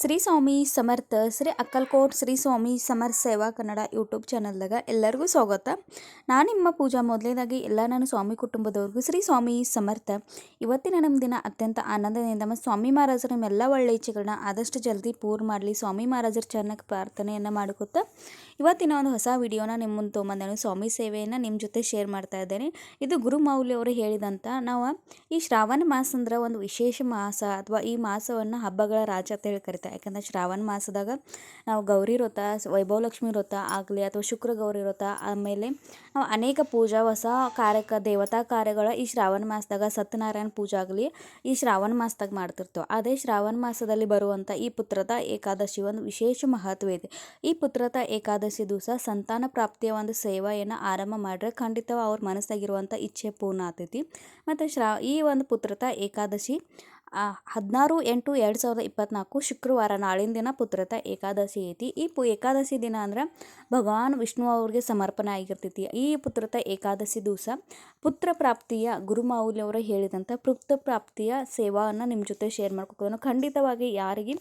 ಶ್ರೀ ಸ್ವಾಮಿ ಸಮರ್ಥ, ಶ್ರೀ ಅಕ್ಕಲ್ಕೋಟ್ ಶ್ರೀ ಸ್ವಾಮಿ ಸಮರ್ಥ ಸೇವಾ ಕನ್ನಡ ಯೂಟ್ಯೂಬ್ ಚಾನಲ್ದಾಗ ಎಲ್ಲರಿಗೂ ಸ್ವಾಗತ. ನಾನು ನಿಮ್ಮ ಪೂಜಾ ಮೊದಲನೇದಾಗಿ ಎಲ್ಲ ನನ್ನ ಸ್ವಾಮಿ ಕುಟುಂಬದವ್ರಿಗೂ ಶ್ರೀ ಸ್ವಾಮಿ ಸಮರ್ಥ. ಇವತ್ತಿನ ನಮ್ಮ ದಿನ ಅತ್ಯಂತ ಆನಂದದಿಂದ ನಮ್ಮ ಸ್ವಾಮಿ ಮಹಾರಾಜರ ನಮ್ಮೆಲ್ಲ ಒಳ್ಳೆ ಇಚ್ಛೆಗಳನ್ನ ಆದಷ್ಟು ಜಲ್ದಿ ಪೂರ್ ಮಾಡಲಿ. ಸ್ವಾಮಿ ಮಹಾರಾಜರ ಚರಣಕ್ಕೆ ಪ್ರಾರ್ಥನೆಯನ್ನು ಮಾಡ್ಕೊತ ಇವತ್ತಿನ ಒಂದು ಹೊಸ ವಿಡಿಯೋನ ನಿಮ್ಮ ಮುಂದೆ ತೊಗೊಂಬಂದೇನು. ಸ್ವಾಮಿ ಸೇವೆಯನ್ನು ನಿಮ್ಮ ಜೊತೆ ಶೇರ್ ಮಾಡ್ತಾ ಇದ್ದೇನೆ. ಇದು ಗುರು ಮೌಲ್ಯ ಅವರು ಹೇಳಿದಂಥ ನಾವು ಈ ಶ್ರಾವಣ ಮಾಸ ಅಂದ್ರೆ ಒಂದು ವಿಶೇಷ ಮಾಸ ಅಥವಾ ಈ ಮಾಸವನ್ನು ಹಬ್ಬಗಳ ರಾಜ ಅಂತ ಹೇಳಿ ಯಾಕಂದ್ರೆ ಶ್ರಾವಣ ಮಾಸದಾಗ ನಾವು ಗೌರಿ ವ್ರತ, ವೈಭವಲಕ್ಷ್ಮಿ ವ್ರತ ಆಗಲಿ ಅಥವಾ ಶುಕ್ರ ಗೌರಿ ವ್ರತ ಆಮೇಲೆ ನಾವು ಅನೇಕ ಪೂಜಾ ಹೊಸ ಕಾರ್ಯಕ, ದೇವತಾ ಕಾರ್ಯಗಳ ಈ ಶ್ರಾವಣ ಮಾಸದಾಗ ಸತ್ಯನಾರಾಯಣ ಪೂಜಾ ಆಗಲಿ ಈ ಶ್ರಾವಣ ಮಾಸದಾಗ ಮಾಡ್ತಿರ್ತೇವೆ. ಅದೇ ಶ್ರಾವಣ ಮಾಸದಲ್ಲಿ ಬರುವಂಥ ಈ ಪುತ್ರತಾ ಏಕಾದಶಿ ಒಂದು ವಿಶೇಷ ಮಹತ್ವ ಇದೆ. ಈ ಪುತ್ರತಾ ಏಕಾದಶಿ ದಿವಸ ಸಂತಾನ ಪ್ರಾಪ್ತಿಯ ಒಂದು ಸೇವೆಯನ್ನು ಆರಂಭ ಮಾಡಿದ್ರೆ ಖಂಡಿತವಾಗಿ ಅವ್ರ ಮನಸ್ಸಾಗಿರುವಂಥ ಇಚ್ಛೆ ಪೂರ್ಣ ಆಗ್ತೈತಿ. ಮತ್ತು ಶ್ರಾ ಈ ಒಂದು ಪುತ್ರತಾ ಏಕಾದಶಿ ಹದಿನಾರು ಎಂಟು ಎರಡು ಸಾವಿರದ ಇಪ್ಪತ್ನಾಲ್ಕು ಶುಕ್ರವಾರ ನಾಳಿನ ದಿನ ಪುತ್ರತ ಏಕಾದಶಿ ಐತಿ. ಈ ಪು, ಏಕಾದಶಿ ದಿನ ಅಂದ್ರೆ ಭಗವಾನ್ ವಿಷ್ಣು ಅವ್ರಿಗೆ ಸಮರ್ಪಣೆ ಆಗಿರ್ತೈತಿ. ಈ ಪುತ್ರತ ಏಕಾದಶಿ ದಿವಸ ಪುತ್ರ ಪ್ರಾಪ್ತಿಯ ಗುರುಮಾವುಲಿ ಅವರು ಹೇಳಿದಂಥ ಪುತ್ರ ಪ್ರಾಪ್ತಿಯ ಸೇವಾವನ್ನು ನಿಮ್ಮ ಜೊತೆ ಶೇರ್ ಮಾಡ್ಕೊತೀನಿ ಖಂಡಿತವಾಗಿ ಯಾರಿಗೆ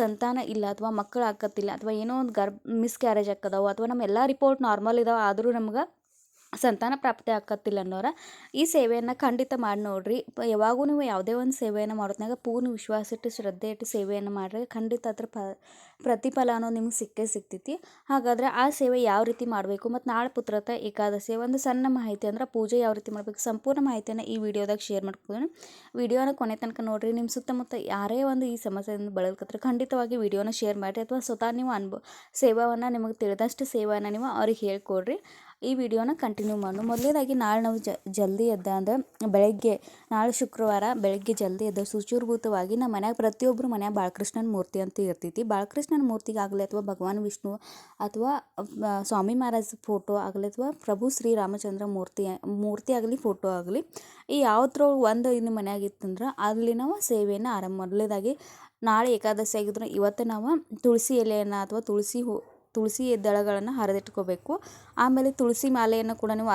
ಸಂತಾನ ಇಲ್ಲ ಅಥವಾ ಮಕ್ಕಳು ಆಕತ್ತಿಲ್ಲ ಅಥವಾ ಏನೋ ಒಂದು ಗರ್ಭ ಮಿಸ್ಕ್ಯಾರೇಜ್ ಆಕ್ಕದಾವು ಅಥವಾ ನಮ್ಮ ಎಲ್ಲ ರಿಪೋರ್ಟ್ ನಾರ್ಮಲ್ ಇದಾವೆ, ಆದರೂ ನಮ್ಗೆ ಸಂತಾನ ಪ್ರಾಪ್ತಿ ಆಕತ್ತಿಲ್ಲ ಅನ್ನೋರ, ಈ ಸೇವೆಯನ್ನು ಖಂಡಿತ ಮಾಡಿ ನೋಡ್ರಿ. ಯಾವಾಗೂ ನೀವು ಯಾವುದೇ ಒಂದು ಸೇವೆಯನ್ನು ಮಾಡೋದ್ನಾಗ ಪೂರ್ಣ ವಿಶ್ವಾಸ ಇಟ್ಟು ಶ್ರದ್ಧೆ ಇಟ್ಟು ಸೇವೆಯನ್ನು ಮಾಡ್ರೆ ಖಂಡಿತ ಅದ್ರ ಪ್ರತಿಫಲ ಅನ್ನೋದು ನಿಮ್ಗೆ ಸಿಕ್ಕೇ ಸಿಗ್ತೈತಿ. ಹಾಗಾದ್ರೆ ಆ ಸೇವೆ ಯಾವ ರೀತಿ ಮಾಡಬೇಕು ಮತ್ತು ನಾಳೆ ಪುತ್ರತ ಏಕಾದಶಿ ಒಂದು ಸಣ್ಣ ಮಾಹಿತಿ ಅಂದ್ರೆ ಪೂಜೆ ಯಾವ ರೀತಿ ಮಾಡಬೇಕು ಸಂಪೂರ್ಣ ಮಾಹಿತಿಯನ್ನು ಈ ವಿಡಿಯೋದಾಗ ಶೇರ್ ಮಾಡ್ಕೊತೀನಿ. ವಿಡಿಯೋನ ಕೊನೆ ತನಕ ನೋಡ್ರಿ ನಿಮ್ಮ ಸುತ್ತಮುತ್ತ ಯಾರೇ ಒಂದು ಈ ಸಮಸ್ಯೆಯಿಂದ ಬಳಲ್ಕತ್ತರೆ ಖಂಡಿತವಾಗಿ ವಿಡಿಯೋನ ಶೇರ್ ಮಾಡಿರಿ ಅಥವಾ ಸ್ವತಃ ನೀವು ಅನುಭವ ಸೇವಾವನ್ನು ನಿಮಗೆ ತಿಳಿದಷ್ಟು ಸೇವೆಯನ್ನು ನೀವು ಅವ್ರಿಗೆ ಹೇಳ್ಕೊಡ್ರಿ. ಈ ವಿಡಿಯೋನ ಕಂಟಿನ್ಯೂ ಮಾಡು. ಮೊದಲೇದಾಗಿ ನಾಳೆ ನಾವು ಜಲ್ದಿ ಎದ್ದ ಅಂದ್ರೆ ಬೆಳಗ್ಗೆ, ನಾಳೆ ಶುಕ್ರವಾರ ಬೆಳಗ್ಗೆ ಜಲ್ದಿ ಎದ್ದ ಶುಚಿರ್ಭೂತವಾಗಿ ನಮ್ಮ ಮನ್ಯಾಗ ಪ್ರತಿಯೊಬ್ಬರು ಮನ್ಯಾಗ ಬಾಳಕೃಷ್ಣನ ಮೂರ್ತಿ ಅಂತ ಇರ್ತೈತಿ. ಬಾಳಕೃಷ್ಣನ ಮೂರ್ತಿಗಾಗಲಿ ಅಥವಾ ಭಗವಾನ್ ವಿಷ್ಣು ಅಥವಾ ಸ್ವಾಮಿ ಮಹಾರಾಜ್ ಫೋಟೋ ಆಗಲಿ ಅಥವಾ ಪ್ರಭು ಶ್ರೀರಾಮಚಂದ್ರ ಮೂರ್ತಿ ಮೂರ್ತಿ ಆಗಲಿ ಫೋಟೋ ಆಗಲಿ, ಈ ಯಾವ್ದ್ರೊಳಗೆ ಒಂದು ಇನ್ನು ಮನ್ಯಾಗ ಇತ್ತಂದ್ರೆ ಅಲ್ಲಿ ನಾವು ಸೇವೆಯನ್ನು ಆರಂಭ ಮೊದಲೇದಾಗಿ ನಾಳೆ ಏಕಾದಶಿ ಆಗಿದ್ರೆ ಇವತ್ತು ನಾವು ತುಳಸಿ ಎಲೆಯನ್ನು ಅಥವಾ ತುಳಸಿ ಹೂ ತುಳಸಿ ದಳಗಳನ್ನು ಹರಿದಿಟ್ಕೋಬೇಕು. ಆಮೇಲೆ ತುಳಸಿ ಮಾಲೆಯನ್ನು ಕೂಡ ನೀವು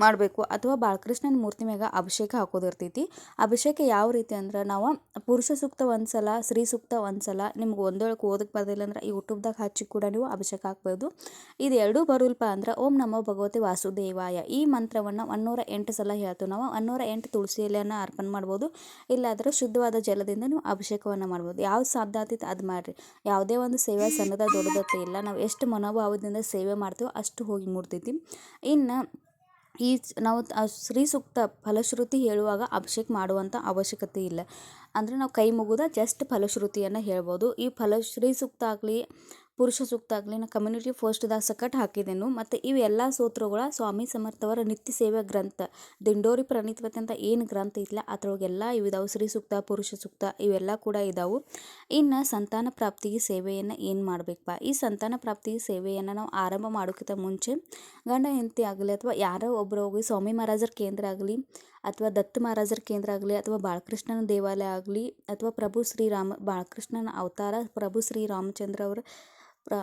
ಮಾಡಬೇಕು ಅಥವಾ ಬಾಲಕೃಷ್ಣನ ಮೂರ್ತಿ ಮ್ಯಾಗ ಅಭಿಷೇಕ ಹಾಕೋದಿರ್ತೈತಿ. ಅಭಿಷೇಕ ಯಾವ ರೀತಿ ಅಂದ್ರೆ ನಾವು ಪುರುಷ ಸೂಕ್ತ ಒಂದು ಸಲ ಸ್ತ್ರೀ ಸೂಕ್ತ ಒಂದು ಸಲ ನಿಮ್ಗೆ ಒಂದೊಳಗೆ ಓದಕ್ಕೆ ಬರೋದಿಲ್ಲ ಅಂದ್ರೆ ಯೂಟ್ಯೂಬ್ದಾಗ ಹಚ್ಚಿ ಕೂಡ ನೀವು ಅಭಿಷೇಕ ಹಾಕ್ಬೋದು. ಇದು ಎರಡೂ ಬರುಲ್ಪ ಅಂದ್ರೆ ಓಂ ನಮೋ ಭಗವತಿ ವಾಸುದೇವಾಯ. ಈ ಮಂತ್ರವನ್ನು ಒನ್ನೂರ ಎಂಟು ಸಲ ಹೇಳ್ತೀವಿ ನಾವು. ಒನ್ನೂರ ಎಂಟು ತುಳಸಿ ಎಲೆಯನ್ನು ಅರ್ಪಣೆ ಮಾಡ್ಬೋದು. ಇಲ್ಲಾದ್ರೆ ಶುದ್ಧವಾದ ಜಲದಿಂದ ನೀವು ಅಭಿಷೇಕವನ್ನು ಮಾಡ್ಬೋದು. ಯಾವ್ದು ಸಾಧ್ಯ ಆಗ್ತೈತೆ ಅದು ಮಾಡಿರಿ. ಯಾವುದೇ ಒಂದು ಸೇವೆ ಸಣ್ಣದ ದೊಡ್ಡದತ್ತೆ ಇಲ್ಲ. ನಾವು ಎಷ್ಟು ಮನೋಭಾವದಿಂದ ಸೇವೆ ಮಾಡ್ತೀವೋ ಅಷ್ಟು ಹೋಗಿ ಮೂಡ್ತೈತಿ ಇನ್ನು ಈ ನಾವು ಶ್ರೀ ಸೂಕ್ತ ಫಲಶ್ರುತಿ ಹೇಳುವಾಗ ಅಭಿಷೇಕ ಮಾಡುವಂಥ ಅವಶ್ಯಕತೆ ಇಲ್ಲ. ಅಂದರೆ ನಾವು ಕೈ ಮುಗಿದ ಜಸ್ಟ್ ಫಲಶ್ರುತಿಯನ್ನು ಹೇಳ್ಬೋದು. ಈ ಫಲ ಶ್ರೀ ಸೂಕ್ತ ಆಗಲಿ ಪುರುಷ ಸೂಕ್ತ ಆಗಲಿ ನಾ ಕಮ್ಯುನಿಟಿ ಫಸ್ಟ್ದಾಗ ಸಕಟ್ ಹಾಕಿದೆನು. ಮತ್ತು ಇವೆಲ್ಲ ಸೂತ್ರಗಳ ಸ್ವಾಮಿ ಸಮರ್ಥವರ ನಿತ್ಯ ಸೇವೆ ಗ್ರಂಥ, ದಿಂಡೋರಿ ಪ್ರಣೀತವತಿ ಅಂತ ಏನು ಗ್ರಂಥ ಐತಿಲ್ಲ ಅದ್ರೊಳಗೆಲ್ಲ ಇವಿದಾವು ಸ್ತ್ರೀ ಸೂಕ್ತ, ಪುರುಷ ಸೂಕ್ತ ಇವೆಲ್ಲ ಕೂಡ ಇದಾವು. ಇನ್ನು ಸಂತಾನ ಪ್ರಾಪ್ತಿಗೆ ಸೇವೆಯನ್ನು ಏನು ಮಾಡಬೇಕಪ್ಪ ಈ ಸಂತಾನ ಪ್ರಾಪ್ತಿಗೆ ಸೇವೆಯನ್ನು ನಾವು ಆರಂಭ ಮಾಡೋಕ್ಕಿಂತ ಮುಂಚೆ ಗಂಡ, ಹೆಂಡತಿ ಆಗಲಿ ಅಥವಾ ಯಾರೋ ಒಬ್ಬರು ಹೋಗಿ ಸ್ವಾಮಿ ಮಹಾರಾಜರ ಕೇಂದ್ರ ಆಗಲಿ, ಅಥವಾ ದತ್ತ ಮಹಾರಾಜರ ಕೇಂದ್ರ ಆಗಲಿ, ಅಥವಾ ಬಾಳಕೃಷ್ಣನ ದೇವಾಲಯ ಆಗಲಿ, ಅಥವಾ ಪ್ರಭು ಶ್ರೀರಾಮ, ಬಾಳಕೃಷ್ಣನ ಅವತಾರ ಪ್ರಭು ಶ್ರೀರಾಮಚಂದ್ರ ಅವರ ಪ್ರ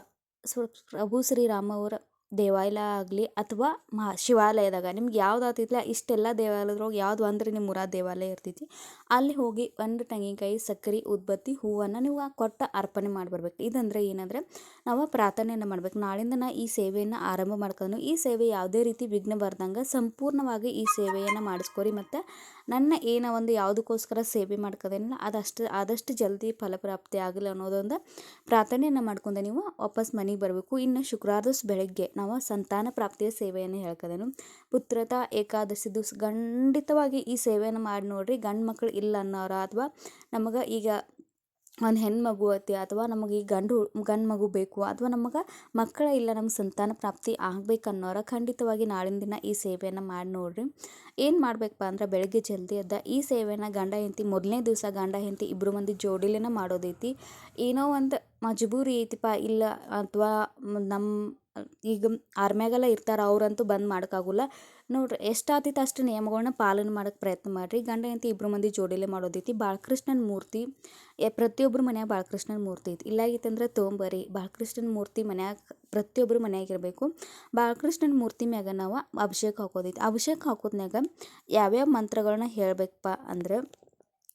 ಸ್ವ- ಪ್ರಭು ಶ್ರೀರಾಮ ಅವರ ದೇವಾಲಯ ಆಗಲಿ ಅಥವಾ ಮಹಾ ಶಿವಾಲಯದಾಗ, ನಿಮ್ಗೆ ಯಾವ್ದು ಆಗ್ತೈತಿಲ್ಲ ಇಷ್ಟೆಲ್ಲ ದೇವಾಲಯದ್ರೊಳಗೆ ಯಾವ್ದು ಅಂದ್ರೆ ನಿಮ್ಮ ಊರ ದೇವಾಲಯ ಇರ್ತೈತಿ. ಅಲ್ಲಿ ಹೋಗಿ ಒಂದು ತೆಂಗಿನಕಾಯಿ, ಸಕ್ಕರೆ, ಉದ್ಬತ್ತಿ ಹೂವನ್ನು ನೀವು ಕೊಟ್ಟು ಅರ್ಪಣೆ ಮಾಡಿ ಬರ್ಬೇಕು ಇದಂದ್ರೆ ಏನಂದ್ರೆ, ನಾವು ಪ್ರಾರ್ಥನೆಯನ್ನು ಮಾಡ್ಬೇಕು. ನಾಳಿಂದ ನಾ ಈ ಸೇವೆಯನ್ನು ಆರಂಭ ಮಾಡ್ಕೊಂಡು ಈ ಸೇವೆ ಯಾವುದೇ ರೀತಿ ವಿಘ್ನ ಬರ್ದಂಗೆ ಸಂಪೂರ್ಣವಾಗಿ ಈ ಸೇವೆಯನ್ನು ಮಾಡಿಸ್ಕೊರಿ. ಮತ್ತು ನನ್ನ ಏನೋ ಒಂದು ಯಾವುದಕ್ಕೋಸ್ಕರ ಸೇವೆ ಮಾಡ್ಕೋದೇನಿಲ್ಲ, ಅದಷ್ಟು, ಆದಷ್ಟು ಜಲ್ದಿ ಫಲಪ್ರಾಪ್ತಿ ಆಗಲಿ ಅನ್ನೋದೊಂದು ಪ್ರಾರ್ಥನೆಯನ್ನು ಮಾಡ್ಕೊಂಡು ನೀವು ವಾಪಸ್ ಮನೆಗೆ ಬರಬೇಕು. ಇನ್ನು ಶುಕ್ರವಾರ ಬೆಳಗ್ಗೆ ನಾವು ಸಂತಾನ ಪ್ರಾಪ್ತಿಯ ಸೇವೆಯನ್ನು ಹೇಳ್ಕೋದೇನು. ಪುತ್ರತಾ ಏಕಾದಶಿ ದಿವಸ ಖಂಡಿತವಾಗಿ ಈ ಸೇವೆಯನ್ನು ಮಾಡಿ ನೋಡ್ರಿ. ಗಂಡು ಮಕ್ಕಳು ಇಲ್ಲ ಅನ್ನೋರ ಅಥವಾ ನಮಗೆ ಈಗ ಒಂದು ಹೆಣ್ಮಗು ಐತಿ ಅಥವಾ ನಮಗೆ ಈ ಗಂಡು ಗಂಡು ಮಗು ಬೇಕು ಅಥವಾ ನಮಗೆ ಮಕ್ಕಳ ಇಲ್ಲ ನಮ್ಗೆ ಸಂತಾನ ಪ್ರಾಪ್ತಿ ಆಗ್ಬೇಕು ಅನ್ನೋರ ಖಂಡಿತವಾಗಿ ನಾಳಿನ ದಿನ ಈ ಸೇವೆಯನ್ನು ಮಾಡಿ ನೋಡ್ರಿ. ಏನು ಮಾಡಬೇಕಪ್ಪ ಅಂದ್ರೆ ಬೆಳಗ್ಗೆ ಜಲ್ದಿ ಎದ್ದ ಈ ಸೇವೆಯನ್ನು ಗಂಡ ಹೆಂಡತಿ ಮೊದಲನೇ ದಿವಸ ಗಂಡ ಹೆಂಡತಿ ಇಬ್ಬರು ಮಂದಿ ಜೋಡಿಲೇನ ಮಾಡೋದೈತಿ. ಏನೋ ಒಂದು ಮಜಬೂರಿ ಐತಿಪ್ಪ ಇಲ್ಲ ಅಥವಾ ನಮ್ಮ ಈಗ ಆರ್ಮ್ಯಾಗೆಲ್ಲ ಇರ್ತಾರೆ, ಅವರಂತೂ ಬಂದ್ ಮಾಡೋಕ್ಕಾಗೋಲ್ಲ. ನೋಡ್ರಿ ಎಷ್ಟಾಗ್ತೈತೆ ಅಷ್ಟು ನಿಯಮಗಳನ್ನ ಪಾಲನೆ ಮಾಡೋಕ್ಕೆ ಪ್ರಯತ್ನ ಮಾಡಿರಿ. ಗಂಡ, ಹೆಂಡತಿ ಇಬ್ಬರು ಮಂದಿ ಜೋಡಿಲೆ ಮಾಡೋದೈತಿ. ಬಾಳಕೃಷ್ಣನ ಮೂರ್ತಿ ಪ್ರತಿಯೊಬ್ಬರು ಮನ್ಯಾಗ ಬಾಳಕೃಷ್ಣನ ಮೂರ್ತಿ ಐತಿ. ಇಲ್ಲಾಗಿತ್ತಂದ್ರೆ ತೊಗೊಂಬರ್ರಿ ಬಾಳಕೃಷ್ಣನ ಮೂರ್ತಿ ಮನ್ಯಾಗ ಪ್ರತಿಯೊಬ್ಬರು ಮನ್ಯಾಗ ಇರಬೇಕು. ಬಾಳಕೃಷ್ಣನ ಮೂರ್ತಿ ಮ್ಯಾಗ ನಾವು ಅಭಿಷೇಕ ಹಾಕೋದೈತಿ. ಅಭಿಷೇಕ ಹಾಕೋದ್ಮ್ಯಾಗ ಯಾವ್ಯಾವ ಮಂತ್ರಗಳನ್ನ ಹೇಳಬೇಕಪ್ಪ ಅಂದ್ರೆ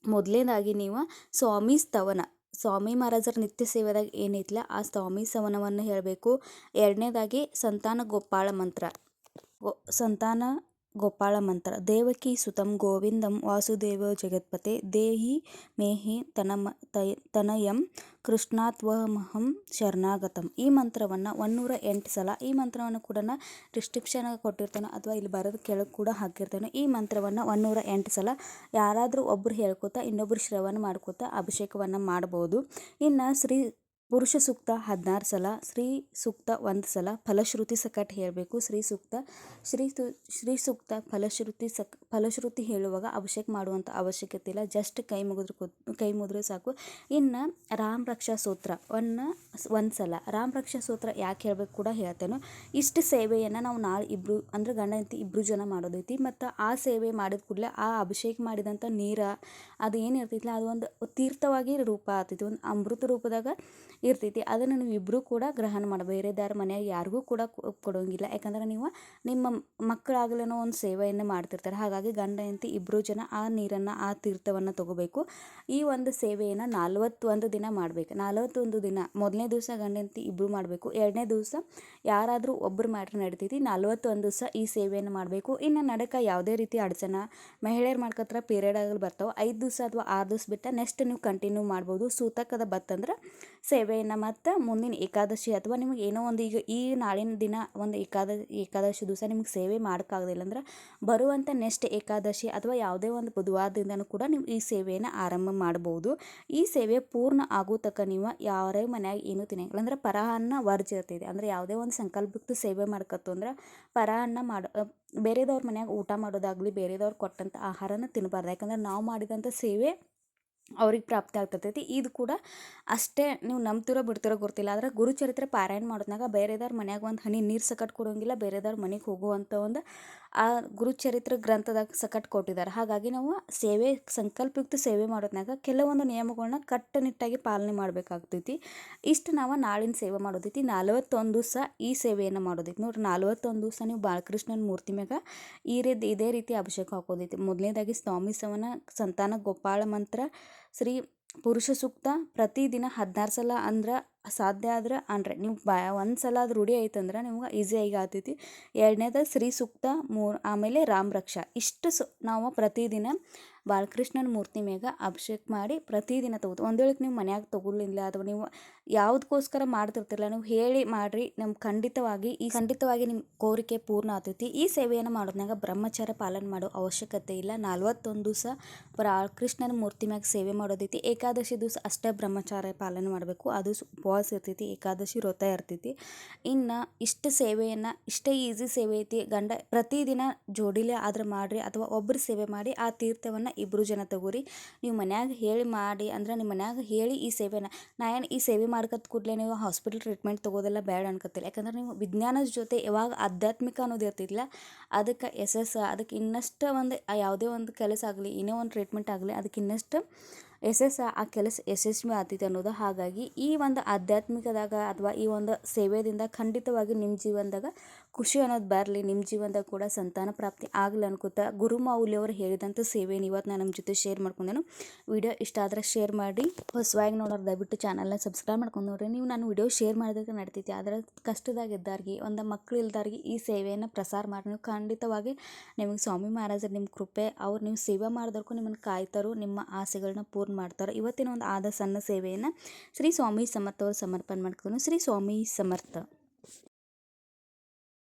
ಮೊದಲನೇದಾಗಿ ನೀವು ಸ್ವಾಮಿ ಸ್ತವನ ಸ್ವಾಮಿ ಮಹಾರಾಜರ ನಿತ್ಯ ಸೇವೆದಾಗ ಏನೈತಿಲ್ಲ ಆ ಸ್ವಾಮಿ ಸವನವನ್ನು ಹೇಳಬೇಕು. ಎರಡನೇದಾಗಿ, ಸಂತಾನ ಗೋಪಾಳ ಮಂತ್ರ. ಗೋ, ಸಂತಾನ ಗೋಪಾಳ ಮಂತ್ರ. ದೇವಕಿ ಸುತಂ ಗೋವಿಂದಂ ವಾಸುದೇವ ಜಗತ್ಪತೆ. ದೇಹಿ ಮೇಹಿ ತನಮ ತನಯಂ ಕೃಷ್ಣಾತ್ವಮಹಂ ಶರಣಾಗತಂ. ಈ ಮಂತ್ರವನ್ನು ಒನ್ನೂರ ಎಂಟು ಸಲ ಈ ಮಂತ್ರವನ್ನು ಕೂಡ ಡಿಸ್ಕ್ರಿಪ್ಷನ್ ಕೊಟ್ಟಿರ್ತಾನೆ ಅಥವಾ ಇಲ್ಲಿ ಬರೋದು ಕೆಳಗೆ ಕೂಡ ಹಾಕಿರ್ತಾನೆ ಈ ಮಂತ್ರವನ್ನು ಒನ್ನೂರ ಎಂಟು ಸಲ ಯಾರಾದರೂ ಒಬ್ಬರು ಹೇಳ್ಕೊತಾ ಇನ್ನೊಬ್ಬರು ಶ್ರವಣ ಮಾಡ್ಕೋತಾ ಅಭಿಷೇಕವನ್ನು ಮಾಡ್ಬೋದು. ಇನ್ನು ಶ್ರೀ ಪುರುಷ ಸೂಕ್ತ ಹದಿನಾರು ಸಲ, ಸ್ತ್ರೀ ಸೂಕ್ತ ಒಂದು ಸಲ, ಫಲಶ್ರುತಿ ಸಕಟ್ ಹೇಳಬೇಕು. ಸ್ತ್ರೀ ಸೂಕ್ತ, ಶ್ರೀ ಶ್ರೀ ಸೂಕ್ತ ಫಲಶ್ರುತಿ ಸಕ್, ಫಲಶ್ರುತಿ ಹೇಳುವಾಗ ಅಭಿಷೇಕ ಮಾಡುವಂಥ ಅವಶ್ಯಕತೆ ಇಲ್ಲ. ಜಸ್ಟ್ ಕೈ ಮುಗಿದ್ರೆ ಕೂ- ಮುದ್ರೆ ಸಾಕು. ಇನ್ನು ರಾಮ ರಕ್ಷಾ ಸೂತ್ರವನ್ನು ಒಂದು ಸಲ. ರಾಮ ರಕ್ಷಾ ಸೂತ್ರ ಯಾಕೆ ಹೇಳಬೇಕು ಕೂಡ ಹೇಳ್ತೇನೆ. ಇಷ್ಟು ಸೇವೆಯನ್ನು ನಾವು ನಾಳೆ ಇಬ್ಬರು ಅಂದ್ರೆ ಗಂಡ ಹೆಂಡತಿ ಇಬ್ಬರು ಜನ ಮಾಡೋದೈತಿ. ಮತ್ತು ಆ ಸೇವೆ ಮಾಡಿದ ಕೂಡಲೇ ಆ ಅಭಿಷೇಕ ಮಾಡಿದಂಥ ನೀರ, ಅದು ಏನು ಇರ್ತೈತಿಲ್ಲ ಅದು ಒಂದು ತೀರ್ಥವಾಗಿ ರೂಪ ಆಗ್ತೈತಿ ಒಂದು ಅಮೃತ ರೂಪದಾಗ ಇರ್ತೈತಿ. ಅದನ್ನು ನೀವು ಇಬ್ಬರೂ ಕೂಡ ಗ್ರಹಣ ಮಾಡಿ ಬೇರೆದಾರ ಮನ್ಯಾಗ ಯಾರಿಗೂ ಕೂಡ ಕೊಡೋಂಗಿಲ್ಲ. ಯಾಕಂದ್ರೆ ನೀವು ನಿಮ್ಮ ಮಕ್ಕಳಾಗಲೇನೋ ಒಂದು ಸೇವೆಯನ್ನು ಮಾಡ್ತಿರ್ತಾರೆ. ಹಾಗಾಗಿ ಗಂಡ, ಹೆಂಡತಿ ಇಬ್ಬರು ಜನ ಆ ನೀರನ್ನು, ಆ ತೀರ್ಥವನ್ನು ತಗೋಬೇಕು. ಈ ಒಂದು ಸೇವೆಯನ್ನು ನಲ್ವತ್ತೊಂದು ದಿನ ಮಾಡಬೇಕು. ನಲ್ವತ್ತೊಂದು ದಿನ, ಮೊದಲನೇ ದಿವಸ ಗಂಡ, ಹೆಂಡತಿ ಇಬ್ಬರು ಮಾಡಬೇಕು. ಎರಡನೇ ದಿವಸ ಯಾರಾದರೂ ಒಬ್ಬರು ಮಾಡ್ರೆ ನಡಿತೈತಿ. ನಲ್ವತ್ತೊಂದು ದಿವಸ ಈ ಸೇವೆಯನ್ನು ಮಾಡಬೇಕು. ಇನ್ನು ನಡಕ ಯಾವುದೇ ರೀತಿ ಅಡಚಣ, ಮಹಿಳೆಯರು ಮಾಡ್ಕತ್ರ ಪೀರಿಯಡ್ ಆಗಲಿ ಬರ್ತಾವೆ. ಐದು ದಿವಸ ಅಥವಾ ಆರು ದಿವಸ ಬಿಟ್ಟು ನೆಕ್ಸ್ಟ್ ನೀವು ಕಂಟಿನ್ಯೂ ಮಾಡ್ಬೋದು. ಸೂತಕದ ಬತ್ತಂದ್ರೆ ಸೇವೆಯನ್ನು ಮತ್ತು ಮುಂದಿನ ಏಕಾದಶಿ ಅಥವಾ ನಿಮಗೆ ಏನೋ ಒಂದು ಈಗ ಈ ನಾಳಿನ ದಿನ ಒಂದು ಏಕಾದ, ಏಕಾದಶಿ ದಿವಸ ನಿಮಗೆ ಸೇವೆ ಮಾಡೋಕ್ಕಾಗೋದಿಲ್ಲ ಅಂದ್ರೆ ಬರುವಂಥ ನೆಕ್ಸ್ಟ್ ಏಕಾದಶಿ ಅಥವಾ ಯಾವುದೇ ಒಂದು ಬುಧವಾರದಿಂದನೂ ಕೂಡ ನೀವು ಈ ಸೇವೆಯನ್ನು ಆರಂಭ ಮಾಡ್ಬೋದು. ಈ ಸೇವೆ ಪೂರ್ಣ ಆಗೋ ತಕ್ಕ ನೀವು ಯಾರೇ ಮನ್ಯಾಗ ಏನೂ ತಿನ್ನಂಗಿಲ್ಲ ಅಂದ್ರೆ ಪರಾಹನ್ನ ವರ್ಜ ಇರ್ತೈತೆ. ಅಂದ್ರೆ ಯಾವುದೇ ಒಂದು ಸಂಕಲ್ಪಕ್ಕೆ ಸೇವೆ ಮಾಡ್ಕತ್ತು ಅಂದ್ರೆ ಪರಾಹನ್ನ ಮಾಡೋ ಬೇರೆದವ್ರ ಮನ್ಯಾಗ ಊಟ ಮಾಡೋದಾಗಲಿ ಬೇರೆದವ್ರು ಕೊಟ್ಟಂಥ ಆಹಾರನ ತಿನ್ನಬಾರ್ದು ಯಾಕಂದ್ರೆ ನಾವು ಮಾಡಿದಂಥ ಸೇವೆ ಅವ್ರಿಗೆ ಪ್ರಾಪ್ತಿ ಆಗ್ತಿರ್ತೈತಿ ಇದು ಕೂಡ ಅಷ್ಟೇ ನೀವು ನಂಬ್ತಿರೋ ಬಿಡ್ತಿರೋ ಗೊತ್ತಿಲ್ಲ ಆದ್ರೆ ಗುರುಚರಿತ್ರೆ ಪಾರಾಯಣ ಮಾಡೋದ್ನಾಗ ಬೇರೆದವ್ರ ಮನ್ಯಾಗ ಒಂದು ಹನಿ ನೀರು ಸಕಟ್ ಕೊಡೋಂಗಿಲ್ಲ, ಬೇರೆದವ್ರ ಮನೆಗೆ ಹೋಗುವಂಥ ಒಂದು ಆ ಗುರುಚರಿತ್ರೆ ಗ್ರಂಥದಾಗ ಸಕಟ್ ಕೊಟ್ಟಿದ್ದಾರೆ. ಹಾಗಾಗಿ ನಾವು ಸೇವೆ, ಸಂಕಲ್ಪಯುಕ್ತ ಸೇವೆ ಮಾಡೋದ್ನಾಗ ಕೆಲವೊಂದು ನಿಯಮಗಳನ್ನ ಕಟ್ಟುನಿಟ್ಟಾಗಿ ಪಾಲನೆ ಮಾಡಬೇಕಾಗ್ತೈತಿ. ಇಷ್ಟು ನಾವು ನಾಳಿನ ಸೇವೆ ಮಾಡೋದೈತಿ. ನಲವತ್ತೊಂದು ದಿವಸ ಈ ಸೇವೆಯನ್ನು ಮಾಡೋದೈತಿ. ನೋಡ್ರಿ, ನಲವತ್ತೊಂದು ದಿವಸ ನೀವು ಬಾಲಕೃಷ್ಣನ ಮೂರ್ತಿ ಮ್ಯಾಗ ಈ ರೀತಿ ಇದೇ ರೀತಿ ಅಭಿಷೇಕ ಹಾಕೋದೈತಿ. ಮೊದಲನೇದಾಗಿ ಸ್ವಾಮಿ ಸವನ, ಸಂತಾನ ಗೋಪಾಳ ಮಂತ್ರ ಶ್ರೀ ಪುರುಷ ಸೂಕ್ತ ಪ್ರತಿದಿನ ಹದಿನಾರು ಸಲ ಅಂದ್ರೆ ಸಾಧ್ಯ ಆದ್ರೆ ಅಂದರೆ ನೀವು ಬ ಒಂದು ಸಲ ಅದು ರೂಢಿ ಐತಂದ್ರೆ ನಿಮ್ಗೆ ಈಸಿಯಾಗಿ ಆಗ್ತೈತಿ. ಎರಡನೇದು ಶ್ರೀ ಸೂಕ್ತ ಮೂರು, ಆಮೇಲೆ ರಾಮರಕ್ಷಾ ಇಷ್ಟು ಸು ನಾವು ಪ್ರತಿದಿನ ಬಾಲಕೃಷ್ಣನ ಮೂರ್ತಿ ಮ್ಯಾಗ ಅಭಿಷೇಕ ಮಾಡಿ ಪ್ರತಿದಿನ ತಗೋದು ಒಂದು ವೇಳೆ ನೀವು ಮನ್ಯಾಗ ತಗೊಳ್ಳಿಲ್ಲ ಅಥವಾ ನೀವು ಯಾವುದಕ್ಕೋಸ್ಕರ ಮಾಡ್ತಿರ್ತಿರಲ್ಲ ನೀವು ಹೇಳಿ ಮಾಡಿರಿ. ನಮ್ಮ ಖಂಡಿತವಾಗಿ ಈ ಖಂಡಿತವಾಗಿ ನಿಮ್ಮ ಕೋರಿಕೆ ಪೂರ್ಣ ಆತೈತಿ ಈ ಸೇವೆಯನ್ನು ಮಾಡೋದ್ನಾಗ ಬ್ರಹ್ಮಚಾರ ಪಾಲನೆ ಮಾಡೋ ಅವಶ್ಯಕತೆ ಇಲ್ಲ. ನಲ್ವತ್ತೊಂದು ದಿವಸ ಬಾಲಕೃಷ್ಣನ ಮೂರ್ತಿ ಮ್ಯಾಗ ಸೇವೆ ಮಾಡೋದೈತಿ. ಏಕಾದಶಿ ದಿವಸ ಅಷ್ಟೇ ಬ್ರಹ್ಮಚಾರ ಪಾಲನೆ ಮಾಡಬೇಕು. ಅದು ಉಪವಾಸ ಇರ್ತೈತಿ, ಏಕಾದಶಿ ವ್ರತ ಇರ್ತೈತಿ. ಇನ್ನು ಇಷ್ಟು ಸೇವೆಯನ್ನು, ಇಷ್ಟೇ ಈಸಿ ಸೇವೆ ಐತಿ, ಗಂಡ ಪ್ರತಿದಿನ ಜೋಡಿಲೆ ಆದ್ರೆ ಮಾಡಿರಿ ಅಥವಾ ಒಬ್ಬರು ಸೇವೆ ಮಾಡಿ ಆ ತೀರ್ಥವನ್ನು ಇಬ್ಬರು ಜನ ತಗೋರಿ. ನೀವು ಮನ್ಯಾಗ ಹೇಳಿ ಮಾಡಿ ಅಂದ್ರೆ ನಿಮ್ಮ ಮನ್ಯಾಗ ಹೇಳಿ ಈ ಸೇವೆನ, ನಾ ಏನು ಈ ಸೇವೆ ಮಾಡ್ಕತ್ ಕೂಡಲೇ ನೀವು ಹಾಸ್ಪಿಟಲ್ ಟ್ರೀಟ್ಮೆಂಟ್ ತಗೋದೆಲ್ಲ ಬೇಡ ಅನ್ಕತ್ತಿಲ್ಲ. ಯಾಕಂದ್ರೆ ನೀವು ವಿಜ್ಞಾನದ ಜೊತೆ ಯಾವಾಗ ಆಧ್ಯಾತ್ಮಿಕ ಅನ್ನೋದು ಇರ್ತಿಲ್ಲ ಅದಕ್ಕೆ ಎಸ್ ಅದಕ್ಕೆ ಇನ್ನಷ್ಟು ಒಂದು ಯಾವುದೇ ಒಂದು ಕೆಲಸ ಆಗಲಿ ಏನೋ ಒಂದು ಟ್ರೀಟ್ಮೆಂಟ್ ಆಗಲಿ ಅದಕ್ಕೆ ಇನ್ನಷ್ಟು ಎಸ್ ಆ ಕೆಲಸ ಯಶಸ್ವಿ ಆತಿತ್ತು ಅನ್ನೋದು. ಹಾಗಾಗಿ ಈ ಒಂದು ಆಧ್ಯಾತ್ಮಿಕದಾಗ ಅಥವಾ ಈ ಒಂದು ಸೇವೆಯಿಂದ ಖಂಡಿತವಾಗಿ ನಿಮ್ಮ ಜೀವನದಾಗ ಖುಷಿ ಅನ್ನೋದು ಬರಲಿ ನಿಮ್ಮ ಜೀವನದಾಗ ಕೂಡ ಸಂತಾನ ಪ್ರಾಪ್ತಿ ಆಗಲಿ ಅನ್ಕೋತ ಗುರು ಮಾವುಲಿಯವರು ಹೇಳಿದಂಥ ಸೇವೆನ ಇವತ್ತು ನಾನು ನಮ್ಮ ಜೊತೆ ಶೇರ್ ಮಾಡ್ಕೊಂಡೇನು. ವಿಡಿಯೋ ಇಷ್ಟ ಆದರೆ ಶೇರ್ ಮಾಡಿ, ಹೊಸವಾಗಿ ನೋಡೋರು ದಯವಿಟ್ಟು ಚಾನಲ್ನ ಸಬ್ಸ್ಕ್ರೈಬ್ ಮಾಡ್ಕೊಂಡು ನೋಡ್ರಿ. ನೀವು ನಾನು ವಿಡಿಯೋ ಶೇರ್ ಮಾಡಿದಾಗ ನಡ್ತೈತಿ, ಆದರೆ ಕಷ್ಟದಾಗ ಇದ್ದಾರಿಗೆ, ಒಂದು ಮಕ್ಕಳು ಇಲ್ದಾರ್ಗಿ ಈ ಸೇವೆಯನ್ನು ಪ್ರಸಾರ ಮಾಡಿ ನೀವು ಖಂಡಿತವಾಗಿ ನಿಮಗೆ ಸ್ವಾಮಿ ಮಹಾರಾಜರು ನಿಮ್ಮ ಕೃಪೆ, ಅವ್ರು ನೀವು ಸೇವೆ ಮಾಡಿದವ್ರಿಗೂ ನಿಮ್ಮನ್ನು ಕಾಯ್ತಾರೋ, ನಿಮ್ಮ ಆಸೆಗಳನ್ನ ಪೂರ್ಣ ಮಾಡ್ತಾರೆ. ಇವತ್ತಿನ ಒಂದು ಆದ ಸಣ್ಣ ಸೇವೆಯನ್ನು ಶ್ರೀ ಸ್ವಾಮಿ ಸಮರ್ಥ ಅವರು ಸಮರ್ಪಣೆ ಮಾಡ್ಕೊಂಡು ಶ್ರೀ ಸ್ವಾಮಿ ಸಮರ್ಥ.